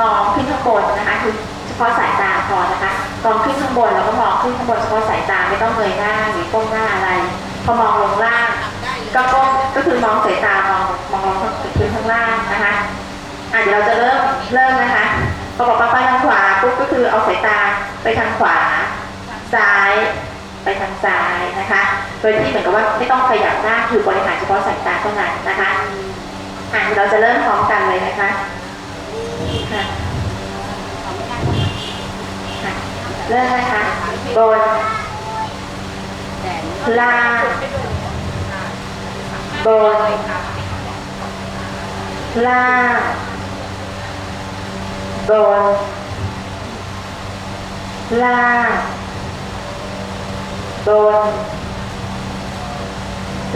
มองขึ้นข้างบนนะคะคือเฉพาะสายตาพอนะคะมองขึ้นข้างบนเราก็มองขึ้นข้างบนเฉพาะสายตาไม่ต้องเงยหน้าหรือก้มหน้าอะไร พอมองลงล่าง ก็ก้มก็คือมองสายตามองมองลงพื้นข้างล่างนะคะอะเดี๋ยวเราจะเริ่มเริ่มนะคะพอบอกว่าไปทางขวาปุ๊บก็คือเอาสายตาไปทางขวา ซ้ายไปทางซ้ายนะคะ โดยที่เหมือนกับว่าไม่ต้องขยับหน้าคือบริหารเฉพาะสายตาเท่านั้นนะคะอะเดี๋ยวเราจะเริ่มพร้อมกันเลยนะคะ เริ่มนะคะบนล่างบนล่างบนล่างบน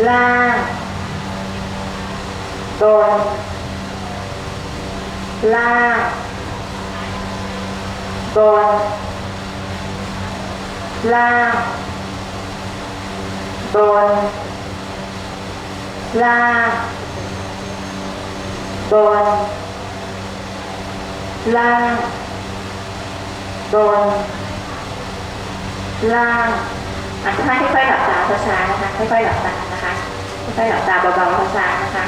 ล่างบน ล่างบนล่างบนล่างบนล่างบนล่างอะทุกท่านค่อยๆหลับตาช้าๆนะคะค่อยๆหลับตานะคะค่อยๆหลับตาเบาๆช้าๆนะคะ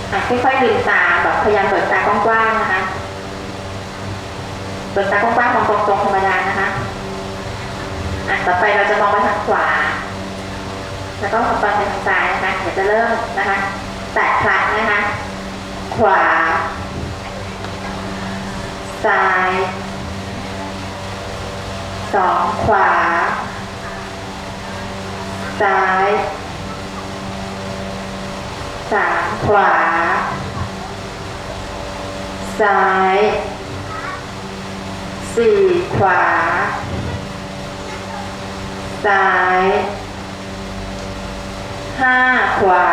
อะ ค่อยๆลืมตาแบบพยายามเปิดตากว้างๆนะคะเปิดตากว้างๆมองตรงๆธรรมดานะคะอะต่อไปเราจะมองไปทางขวา แล้วก็มองไปทางซ้ายนะคะเดี๋ยวจะเริ่มนะคะ แตะครั้งนะคะ ขวา ซ้ายสองขวา ซ้าย สามขวา ซ้ายสี่ขวา ซ้ายห้าขวา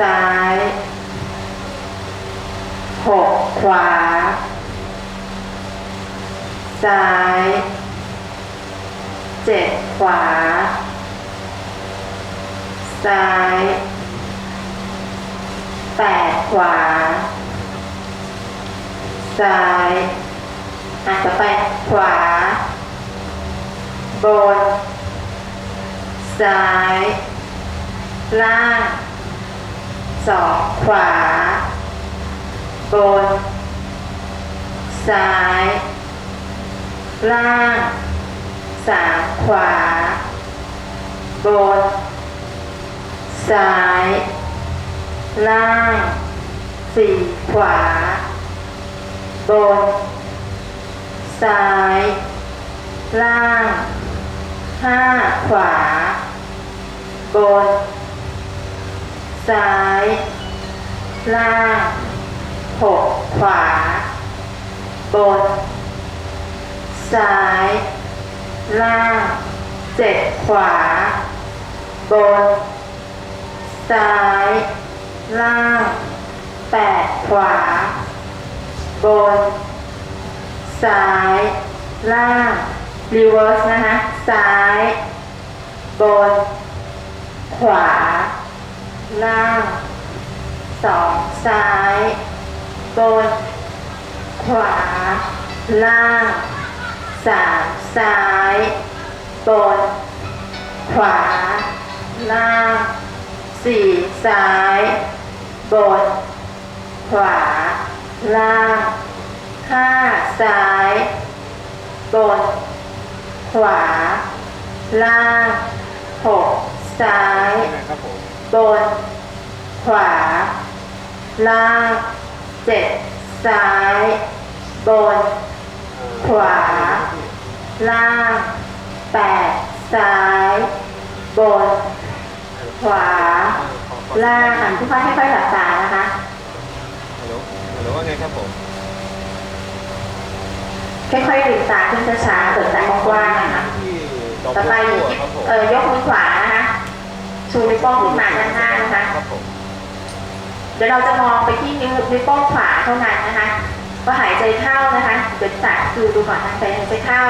ซ้ายหกขวา ซ้ายเจ็ดขวา ซ้ายแปดขวา ซ้ายอะต่อไปขวา บน ซ้าย ล่างสองขวา บน ซ้าย ล่างสามขวา บน ซ้าย ล่าง สี่ขวา บน ซ้าย ล่าง ห้าขวา บน ซ้าย ล่างหกขวา บน ซ้าย ล่างเจ็ดขวา บน ซ้าย ล่าง แปดขวา บน ซ้าย ล่าง รีเวิร์สนะคะ ซ้าย บน ขวา ล่างสองซ้าย บน ขวา ล่างสามซ้าย บน ขวา ล่าง สี่ซ้าย บน ขวา ล่างห้าซ้าย บน ขวา ล่างหกซ้ายครับผมบน ขวา ล่างเจ็ดซ้าย บน ขวา ล่างแปดซ้าย บน ขวา ล่างอะทุกท่านค่อยๆหลับตานะคะฮัลโหลฮัลโหลว่าไงครับผมค่อยๆลืมตาขึ้นช้าๆเปิดตากว้างๆนะคะที่ดอกต่อไปบัอยู่วที่ครับผมเออยกมือขวานะคะชูนิ้วโป้งขึ้นมาด้านหน้านะคะครับผมเดี๋ยวเราจะมองไปที่นิ้วนิ้วโป้งขวาเท่านั้นนะคะก็หายใจเข้านะคะเดี๋ยวจัดคือดูก่อนทางใจหายใจเข้า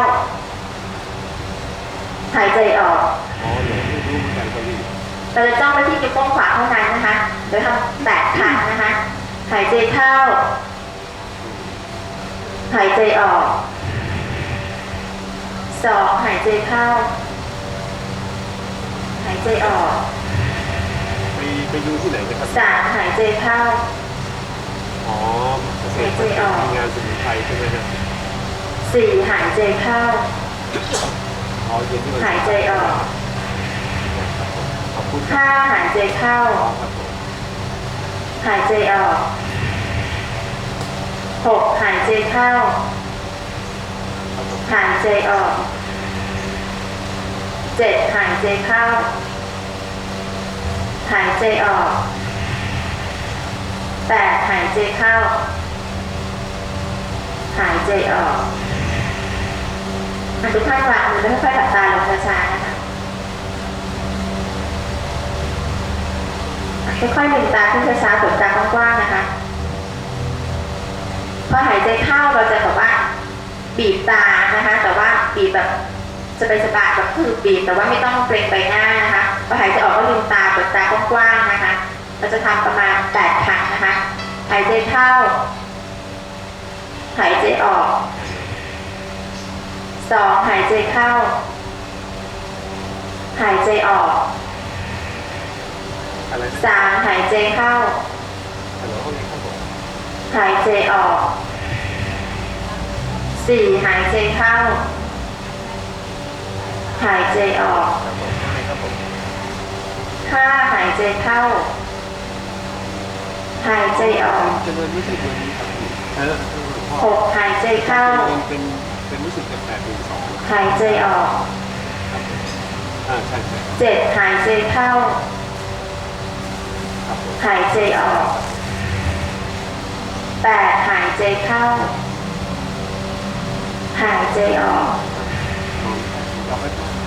หายใจออกอ๋อหนูไม่รู้เหมือนกันครับพี่ เราจะจ้องไปที่นิ้วโป้งขวาเท่านั้นนะคะโดยทำแปดครั้งนะคะ หายใจเข้า หายใจออกสองหายใจเข้า หายใจออกไปไปดูที่ไหนนะครับสามหายใจเข้า อ๋อเกษตรมันเป็นงานสมุนไพรใช่ไหมครับสี่หายใจเข้าอ๋อเย็นที่มันหายใจออก ครับผมขอบคุณครับ ห้าหายใจเข้า หายใจออกหกหายใจเข้า หายใจออกเจ็ดหายใจเข้า หายใจออกแปดหายใจเข้า หายใจออกอันทุกท่านวางมือแล้วค่อยๆหลับตาลงช้าๆนะ ค่อยๆลืมตาขึ้นช้าๆเปิดตากว้างๆนะคะพอหายใจเข้าเราจะแบบว่าบีบตานะคะ แต่ว่าบีบแบบสบายสบายๆแบบคือบีบแต่ว่าไม่ต้องเกรงใบหน้านะคะพอหายใจออกก็ลืมตาเปิดตากว้างๆนะคะ เราจะทำประมาณแปดครั้งนะคะ หายใจเข้า หายใจออกสองหายใจเข้า หายใจออก อะไรนะสามหายใจเข้า ฮัลโหลว่าไงครับผมหายใจออกสี่หายใจเข้า หายใจออกครับผมว่าไงครับผมห้าหายใจเข้า หายใจออกเจริญไม่ใช่เบอร์นี้ครับพี่เออเออพ่อหกหายใจเข้าเป็นเป็นเป็นรู้สึกจะแปดหนึ่งสองหายใจออกครับผมอ่าใช่ใช่เจ็ดหายใจเข้าครับผม หายใจออก แปดหายใจเข้า หายใจออก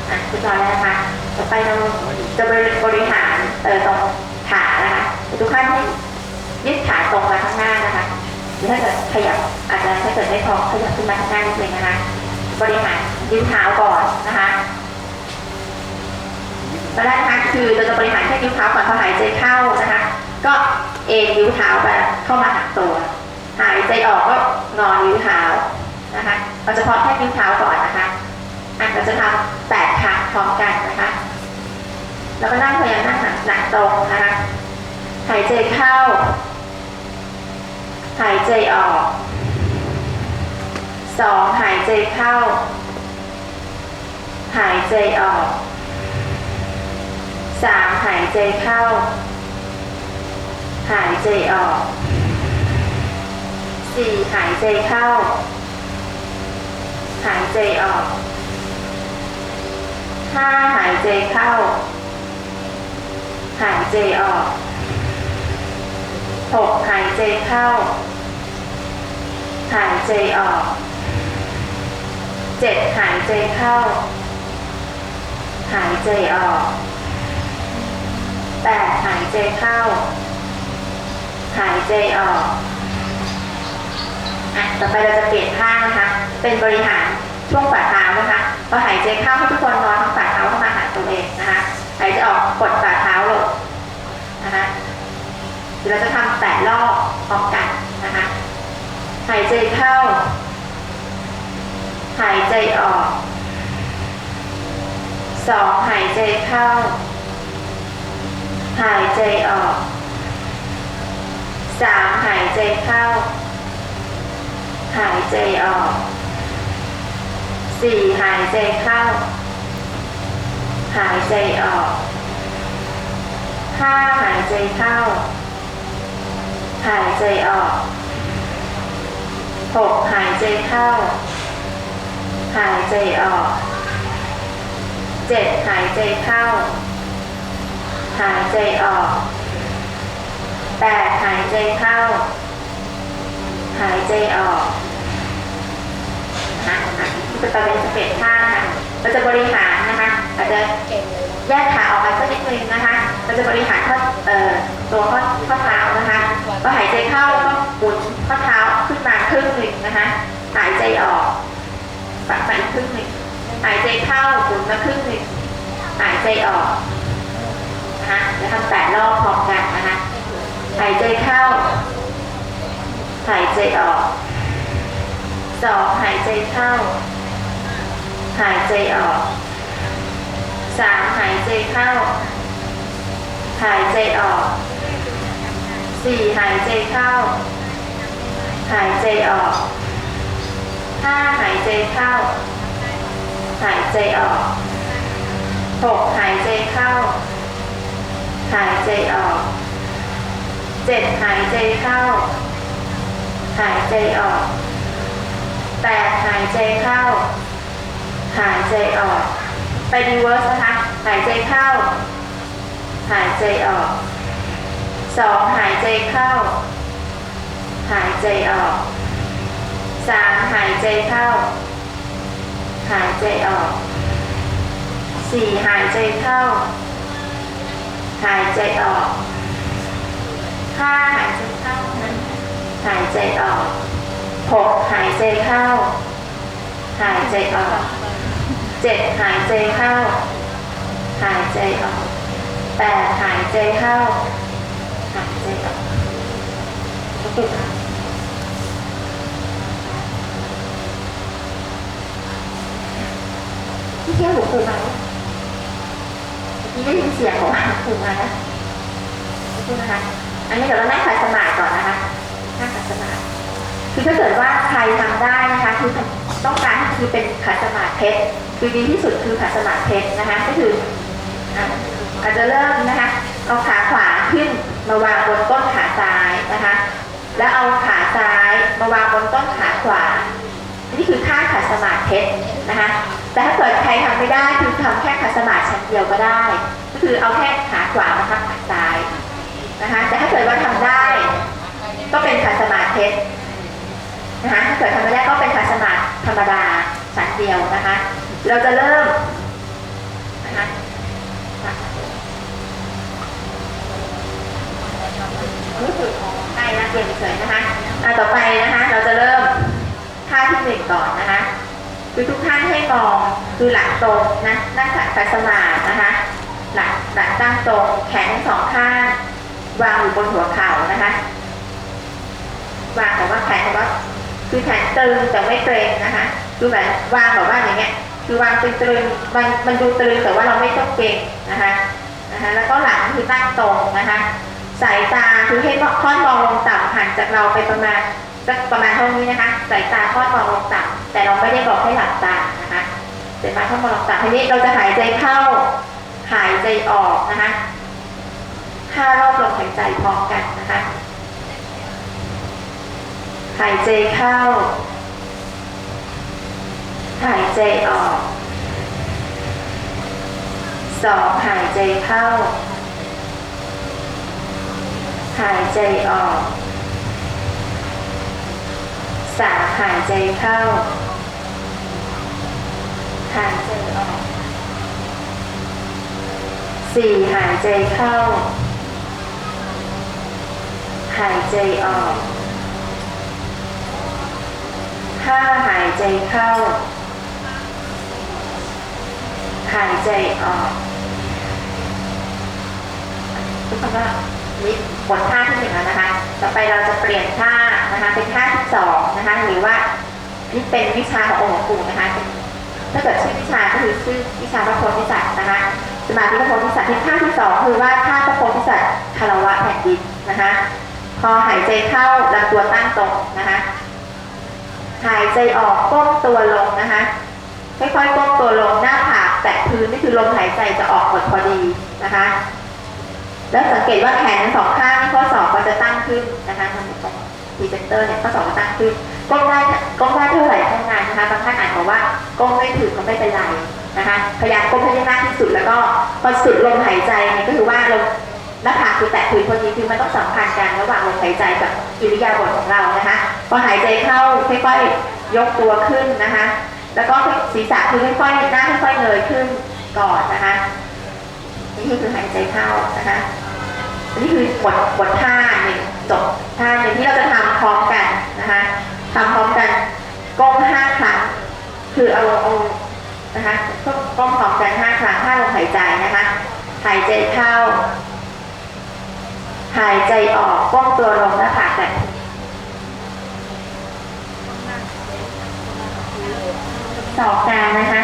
อะคือตอนแรกนะคะต่อไปเราจะบริหารเออตรงขานะคะทุกท่านให้ยืดขาตรงมาข้างหน้านะคะหรือถ้าเกิดขยับอาจจะถ้าเกิดไม่พอขยับขึ้นมาข้างหน้านิดนึงนะคะ บริหารยืดเท้าก่อนนะคะตอนแรกนะคะคือเราจะบริหารแค่นิ้วเท้าก่อนพอหายใจเข้านะคะ ก็เอ็นนิ้วเท้าไปเข้ามาหาตัว หายใจออกก็งอนิ้วเท้านะคะเราจะพอแค่นิ้วเท้าก่อนนะคะอะเราจะทำแปดครั้งพร้อมกันนะคะแล้วก็นั่งพยายามนั่งหนักหนักตรงนะคะหายใจเข้า หายใจออกสองหายใจเข้า หายใจออกสามหายใจเข้า หายใจออกสี่หายใจเข้า หายใจออกห้าหายใจเข้า หายใจออกหกหายใจเข้า หายใจออกเจ็ดหายใจเข้า หายใจออกแปดหายใจเข้า ใจออกอะต่อไปเราจะเปลี่ยนท่านะคะ เป็นบริหารช่วงฝ่าเท้านะคะพอหายใจเข้าให้ทุกคนนอนทั้งฝ่าเท้าเข้ามาหาตัวเองนะคะหายใจออกกดฝ่าเท้าลงนะคะเดี๋ยวเราจะทำแปดรอบพร้อมกันนะคะหายใจเข้า หายใจออกสองหายใจเข้า หายใจออก สามหายใจเข้า หายใจออกสี่หายใจเข้า หายใจออกห้าหายใจเข้า หายใจออกหกหายใจเข้า หายใจออกเจ็ดหายใจเข้า หายใจออก แปดหายใจเข้า หายใจออกนะนะคือตอนนี้จะเปลี่ยนท่านะคะเราจะบริหารนะคะ อาจจะแยกขาออกมาสักนิดนึงนะคะ เราจะบริหารข้อเอ่อตัวข้อข้อเท้านะคะพอหายใจเข้าก็หมุนข้อเท้าขึ้นมาครึ่งหนึ่งนะคะ หายใจออกปัดไปอีกครึ่งหนึ่งหายใจเข้าหมุนมาครึ่งหนึ่งหายใจออกนะคะจะทำแปดรอบพร้อมกัน หายใจเข้า หายใจออกสองหายใจเข้า หายใจออกสามหายใจเข้า หายใจออกสี่หายใจเข้า หายใจออกห้าหายใจเข้า หายใจออกหกหายใจเข้า หายใจออก เจ็ดหายใจเข้า หายใจออกแปดหายใจเข้า หายใจออก ไปดีเวิร์สนะคะ หายใจเข้า หายใจออกสองหายใจเข้า หายใจออกสามหายใจเข้า หายใจออกสี่หายใจเข้า หายใจออก ห้าหายใจเข้านะหายใจออกหกหายใจเข้า หายใจออกเจ็ดหายใจเข้า หายใจออกแปดหายใจเข้า หายใจออกโอเคค่ะพี่เที่ยวหูครูไหมพี่ได้ยินเสียงของครูมานะขอบคุณนะคะ อันนี้เดี๋ยวเรานั่งขัดสมาธิก่อนนะคะนั่งขัดสมาธิคือถ้าเกิดว่าใครทำได้นะคะคือต้องการคือเป็นขัดสมาธิเพชรคือดีที่สุดคือขัดสมาธิเพชรนะคะก็คืออาจจะเริ่มนะคะเอาขาขวาขึ้นมาวางบนต้นขาซ้ายนะคะ แล้วเอาขาซ้ายมาวางบนต้นขาขวา นี่คือท่าขัดสมาธิเพชรนะคะแต่ถ้าเกิดใครทำไม่ได้คือทำแค่ขัดสมาธิชั้นเดียวก็ได้ ก็คือเอาแค่ขาขวามาทับขาซ้าย นะคะแต่ถ้าเกิดว่าทำได้ ก็เป็นขัดสมาธิเพชรนะคะถ้าเกิดทำไม่ได้ก็เป็นขัดสมาธิธรรมดาชั้นเดียวนะคะ เราจะเริ่มนะคะรู้สึกของไอ้นักเรียนเฉยนะคะอะต่อไปนะคะ เราจะเริ่มท่าที่หนึ่งก่อนนะคะคือทุกท่านให้มองคือหลังตรงนะนั่งขัดสมาธินะคะ หลังหลังตั้งตรงแขนทั้งสองข้าง วางอยู่บนหัวเข่านะคะวางแต่ว่าแขนแต่ว่าคือแขนตึงแต่ไม่เกรงนะคะคือแบบวางแบบว่าอย่างเงี้ย คือวางตึงตึงมันมันดูตึงแต่ว่าเราไม่ต้องเกรงนะคะนะคะ แล้วก็หลังคือตั้งตรงนะคะสายตาคือให้ค่อนมองลงต่ำห่างจากเราไปประมาณสักประมาณเท่านี้นะคะ สายตาค่อนมองลงต่ำแต่เราไม่ได้บอกให้หลับตานะคะสายตาค่อนมองลงต่ำทีนี้เราจะหายใจเข้า หายใจออกนะคะ ห้ารอบลมหายใจพร้อมกันนะคะ หายใจเข้า หายใจออกสองหายใจเข้า หายใจออกสามหายใจเข้า หายใจออกสี่หายใจเข้า หายใจออกห้าหายใจเข้า หายใจออกทุกคนว่านี่บทท่าที่หนึ่งแล้วนะคะ ต่อไปเราจะเปลี่ยนท่านะคะ เป็นท่าที่สองนะคะ หรือว่านี่เป็นวิชาขององค์หลวงปู่นะคะ ถ้าเกิดชื่อวิชาก็คือชื่อวิชาพระโพธิสัตว์นะคะสมาธิพระโพธิสัตว์ที่ท่าที่สองคือว่าท่าพระโพธิสัตว์คารวะแผ่นดินนะคะ พอหายใจเข้าลำตัวตั้งตรงนะคะ หายใจออกก้มตัวลงนะคะ ค่อยๆก้มตัวลงหน้าผากแตะพื้นนี่คือลมหายใจจะออกหมดพอดีนะคะ แล้วสังเกตว่าแขนทั้งสองข้างข้อศอกก็จะตั้งขึ้นนะคะทางตรงพรีเซนเตอร์เนี่ยข้อศอกก็ตั้งขึ้นก้มได้ก้มได้เท่าไหร่เท่านั้นนะคะบางท่านอาจบอกว่าก้มไม่ถึงก็ไม่เป็นไรนะคะพยายามก้มให้ได้มากที่สุดแล้วก็พอสุดลมหายใจเนี่ยก็คือว่าลม หน้าผากคือแตะพื้นพอดีคือมันต้องสัมพันธ์กันระหว่างลมหายใจกับอิริยาบถของเรานะคะพอหายใจเข้าค่อยๆยกตัวขึ้นนะคะ แล้วก็ศีรษะคือค่อยๆหน้าค่อยๆเงยขึ้นก่อนนะคะนี่คือหายใจเข้านะคะนนี้คือบทบทท่าหนึ่งจบท่าหนึ่งที่เราจะทำพร้อมกันนะคะทำพร้อมกันก้มห้าครั้งคือเอาเอานะคะก้มพร้อมกันห้าครั้งห้าลมหายใจนะคะหายใจเข้า หายใจออกป้องตัวลงหน้าผากแต่สองการนะคะ